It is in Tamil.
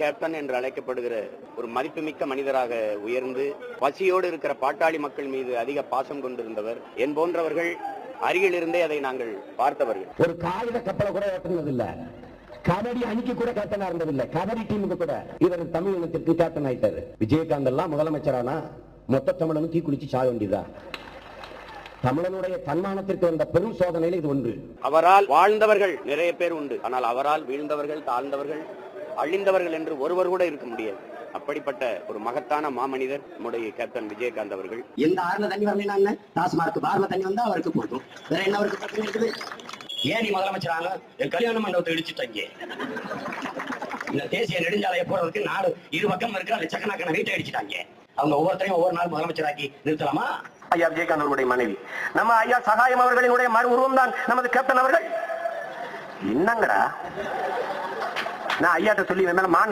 கேப்டன் என்று அழைக்கப்படுகிற ஒரு மதிப்புமிக்க மனிதராக உயர்ந்து பசியோடு இருக்கிற பாட்டாளி மக்கள் மீது அதிக பாசம் கொண்டிருந்தவர் என் போன்றவர்கள் அருகில் இருந்தே அதை நாங்கள் பார்த்தவர்கள். ஒரு காகித கப்பலை கூட ஓட்டுனது இல்ல கபடி அணிக்கு கூட கேப்டனா இருந்ததில்லை. கபடி டீமுக்கு கூட. இவர் தமிழ் இனத்திற்கு கேப்டன் ஆயிட்டாரு. விஜயகாந்த் எல்லாம் முதலமைச்சரானா? மொத்த தமிழனும் தீக்குளிச்சு சாக வேண்டியதா? தமிழனுடைய தன்மானத்திற்கு வந்த பெரும் சோதனையில் இது ஒன்று. அவரால் வாழ்ந்தவர்கள் நிறைய பேர் உண்டு. ஆனால் அவரால் வீழ்ந்தவர்கள் தாழ்ந்தவர்கள் அழிந்தவர்கள் என்று ஒருவர் கூட இருக்க முடியாது. அப்படிப்பட்ட ஒரு மகத்தான மாமனிதர் நம்முடைய கேப்டன் விஜயகாந்த் அவர்கள். எந்த ஆறுல தண்ணி வரலாம் டாஸ்மார்க் பார்ல தண்ணி வந்தா அவருக்கு போதும் வேற என்ன அவருக்கு பிரச்சனை இருக்குது? ஏன் நீ முதலமைச்சராங்க என் கல்யாண மண்டபத்தை இடிச்சுட்டாங்க இந்த தேசிய நெடுஞ்சாலையை போறதுக்கு நாடு இரு பக்கம் இருக்கிற லட்சக்கணக்கான வீட்டை அடிச்சுட்டாங்க அவங்க ஒவ்வொருத்தரையும் ஒவ்வொரு நாள் முதலமைச்சராக்கி நிறுத்தலாமா? ஐயா விஜயகாந்த் அவர்களுடைய மனைவி. நம்ம ஐயா சகாயம் அவர்களினுடைய மறு உருவம் தான் நமது கேப்டன் அவர்கள். என்னங்கடா? நான் ஐயாட்ட சொல்லி மேல மான்